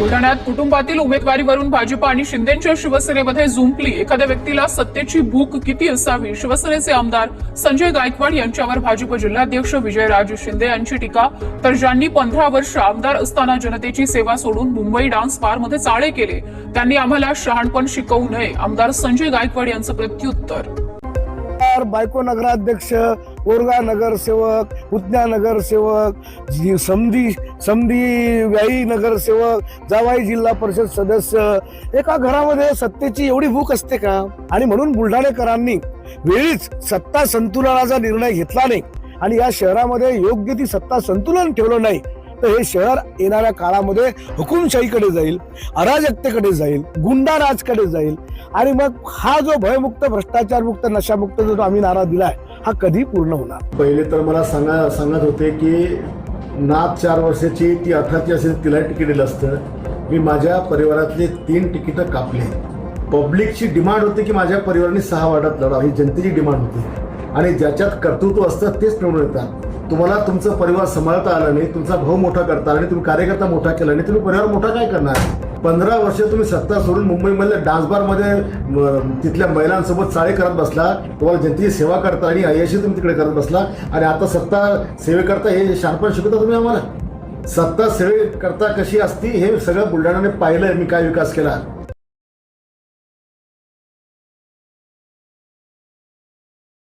बुलढाण्यात कुटुंबातील उमेदवारीवरून भाजप आणि शिंदेच्या शिवसेनेमध्ये झुंपली. एखाद्या व्यक्तीला सत्तेची भूक किती असावी? शिवसेनेचे आमदार संजय गायकवाड यांच्यावर भाजप जिल्हाध्यक्ष विजयराज शिंदे यांची टीका. तर ज्यांनी पंधरा वर्ष आमदार असताना जनतेची सेवा सोडून मुंबई डान्स बारमध्ये चाळे केले त्यांनी आम्हाला शहाणपण शिकवू नये. आमदार संजय गायकवाड यांचं प्रत्युत्तर. चार बायको नगराध्यक्ष कोरगा नगरसेवक उद्या नगरसेवक समधी समधी व्याई नगरसेवक जावाई जिल्हा परिषद सदस्य एका घरामध्ये सत्तेची एवढी भूक असते का? आणि म्हणून बुलढाणेकरांनी वेळीच सत्ता संतुलनाचा निर्णय घेतला नाही. आणि या शहरामध्ये योग्य ती सत्ता संतुलन ठेवलं नाही. तर हे शहर येणाऱ्या काळामध्ये हुकुमशाहीकडे जाईल अराजकतेकडे जाईल गुंडाराजकडे जाईल. आणि मग हा जो भयमुक्त भ्रष्टाचारमुक्त नशामुक्त जो आम्ही नारा दिलाय हा कधी पूर्ण होणार? पहिले तर मला सांगा सांगत होते की नाथ चार वर्षाची ती अठराची असेल तिला तिकीट दिलं असतं. मी माझ्या परिवारातले तीन तिकीटं कापले. पब्लिकची डिमांड होती की माझ्या परिवाराने सहा वार्डात लढा ही जनतेची डिमांड होती. आणि ज्याच्यात कर्तृत्व असतं तेच निवडून येतात तुम्हाला तुमचं परिवार सांभाळता आलं नाही तुमचा भाऊ मोठा करता आला नाही तुम्ही कार्यकर्ता मोठा केला नाही तुम्ही परिवार मोठा काय करणार? पंधरा वर्ष तुम्ही सत्ता सोडून मुंबईमधल्या डान्स बारमध्ये तिथल्या महिलांसोबत चाळे करत बसला तुम्हाला जनतेची सेवा करता आणि अयशी तुम्ही तिकडे करत बसला आणि आता सत्ता सेवेकरता हे शार्पण शिकवता तुम्ही आम्हाला? सत्ता सेवेकरता कशी असती हे सगळं बुलढाण्याने पाहिलं मी काय विकास केला.